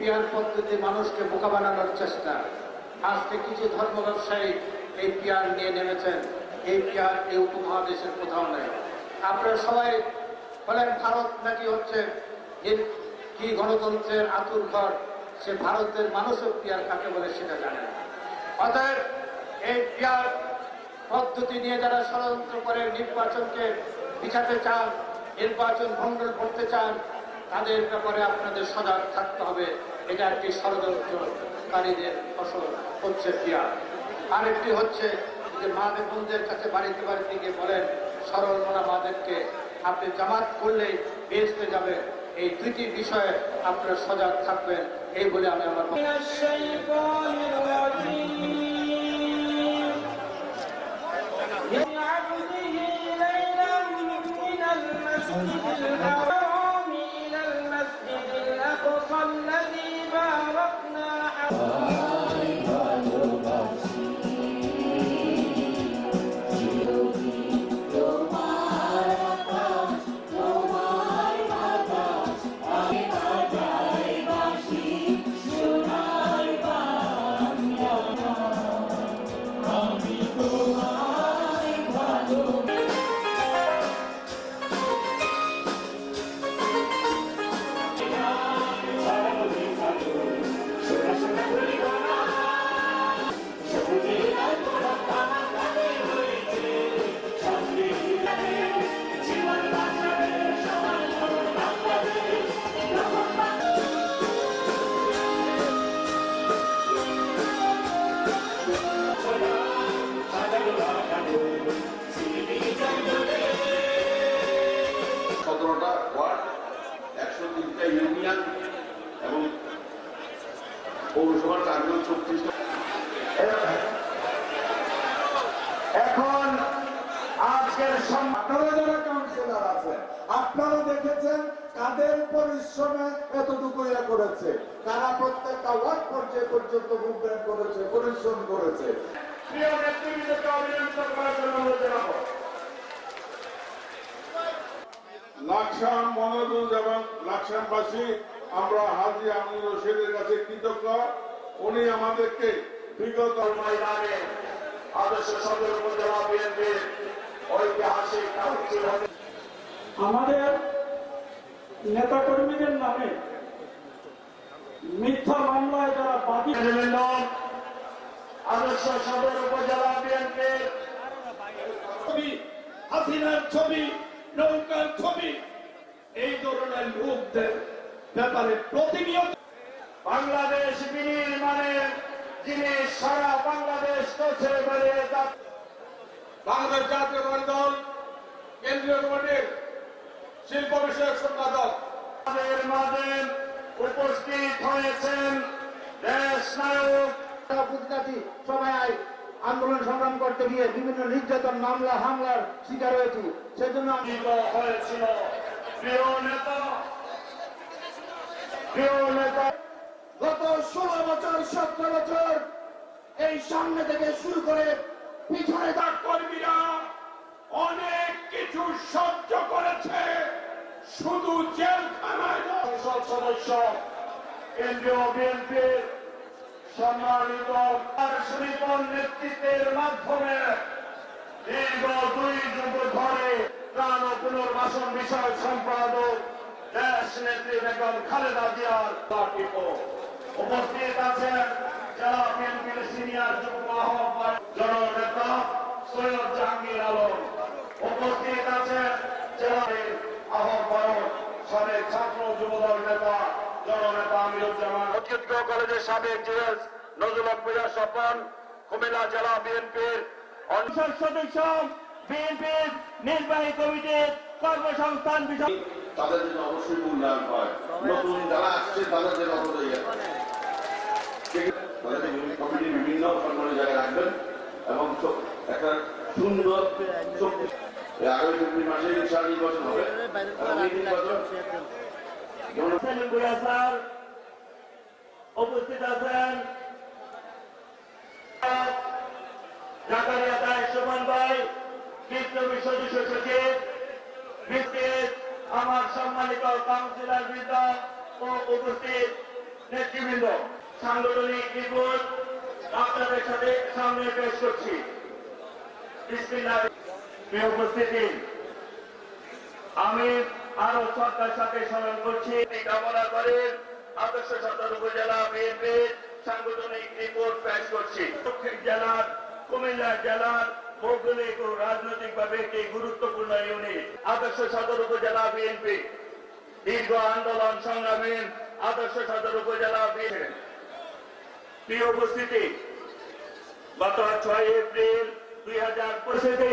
Peer পদ্ধতি মানুষকে বোকা বানানোর চেষ্টা। আজকে কিছু ধর্ম ব্যবসায়ী এই পিয়ার নিয়ে নেমেছেন, এই পিয়ার এই উপমহাদেশের কোথাও নেই। আপনারা সবাই বলেন, ভারত নাকি হচ্ছে কি গণতন্ত্রের আতুর ঘর, সে ভারতের মানুষও পিয়ার কাকে বলে সেটা জানে অতএব এই পিয়ার পদ্ধতি নিয়ে যারা ষড়যন্ত্র করে নির্বাচনকে পিছাতে চান, নির্বাচন ভঙ্গ করতে চান, তাদের ব্যাপারে আপনাদের সজাগ থাকতে হবে। এটা একটি ষড়যন্ত্রকারীদের ফসল হচ্ছে আর আরেকটি হচ্ছে যে মাদের বোনদের কাছে বাড়িতে বাড়িতে গিয়ে বলেন, সরল মোনা মাদেরকে আপনি জামাত করলেই বেসতে যাবে। এই দুইটি বিষয়ে আপনারা সজাগ থাকবেন, এই বলে আমি আমার পৌরসভার চারজন এখন আজকের আপনারা যারা কাউন্সিলর আছেন, আপনারা দেখেছেন কাদের পরিশ্রমে এতটুকু ইয়ে করেছে। তারা প্রত্যেকটা ওয়ার্ড পর্যায়ে পর্যন্ত মুভমেন্ট করেছে, পরিশ্রম করেছে। প্রিয় নেতৃবৃন্দকে অভিনন্দন করার জন্য অনুরোধ জানাব। লাকসাম মনোরুজ এবং লাকসামবাসী, আমরা হাজি আমির রশিদের কাছে কৃতজ্ঞ। উনি আমাদেরকে বিগত ময়দানে আদর্শ সদর উপজেলা বিএনপির ঐতিহাসিক কাউন্সিল আমাদের নেতা কর্মীদের নামে মিথ্যা মামলায় যারা বাদী আদর্শ সদর উপজেলা বিএনপির ছবি হাসিনার ছবি নৌকার ছবি এই ধরনের লোকদের ব্যাপারে প্রতিনিয়ত বাংলাদেশ বিনির্মাণের যিনি সারা বাংলাদেশ করছে বাংলাদেশ জাতীয় দল কেন্দ্রীয় কমিটির শিল্প বিষয়ক সম্পাদক। মাঝে উপস্থিত হয়েছেন দেশ নায়ক। সবাই আন্দোলন সংগ্রাম করতে গিয়ে বিভিন্ন নির্যাতন মামলা হামলার শিকার হয়েছি। সেজন্য হয়েছিল। প্রিয় নেতা প্রিয় নেতা বছর সতেরো বছর এই সামনে থেকে শুরু করে পিছনে তার কর্মীরা। অনেক কিছু সহ্য করেছে, শুধু নেতৃত্বের মাধ্যমে দীর্ঘ দুই যুগ ধরে প্রাণ পুনর্বাসন সম্পাদক দেশ নেত্রী বেগম খালেদা জিয়ার উপস্থিত আছেন জেলা বিএনপির সিনিয়র যুগ্ম আহ্বায়ক জননেতা সৈয়দ জাহাঙ্গীর আলম উপস্থিত আছেন জেলার আহ্বায়ক সাবেক ছাত্র যুবদল নেতা জননেতা আমিরুজ্জামান ঐতিহ্য কলেজের সাবেক জিএস নজরুল হক স্বপন কুমিল্লা জেলা বিএনপির সংসদ সদস্য বিএনপির নির্বাহী কমিটির কর্মসংস্থান বিষয় তাদের জন্য অবশ্যই মূল্যায়ন হয় নতুন যারা আসছে তাদের জন্য অবশ্যই ইয়ে। ঠিক আছে? তাদের কমিটির বিভিন্ন সম্মানের জায়গায় রাখবেন এবং একটা সুন্দর আগামী চব্বিশ মাসে ইনশাল নির্বাচন হবে নির্বাচন উপস্থিত আছেন। জাকারিয়া ভাই আমার সম্মানিত কাউন্সিলর বৃন্দ ও উপস্থিত নেতৃবৃন্দ। সাংগঠনিক রিপোর্ট আপনাদের সাথে সামনে পেশ করছি। উপস্থিতি, আমি আরও সরকার সাথে স্মরণ করছি কামনা করেন আদর্শ সদর উপজেলা বিএনপির সাংগঠনিক রিপোর্ট পেশ করছি। জেলার, কুমিল্লা জেলার, ভৌগোলিক ও রাজনৈতিকভাবে একটি গুরুত্বপূর্ণ ইউনিট আদর্শ সদর উপজেলা বিএনপি দীর্ঘ আন্দোলন সংগ্রামে আদর্শ সদর উপজেলা বিএনপি উপস্থিতি, গত ছয় এপ্রিল দুই হাজার পঁচিশে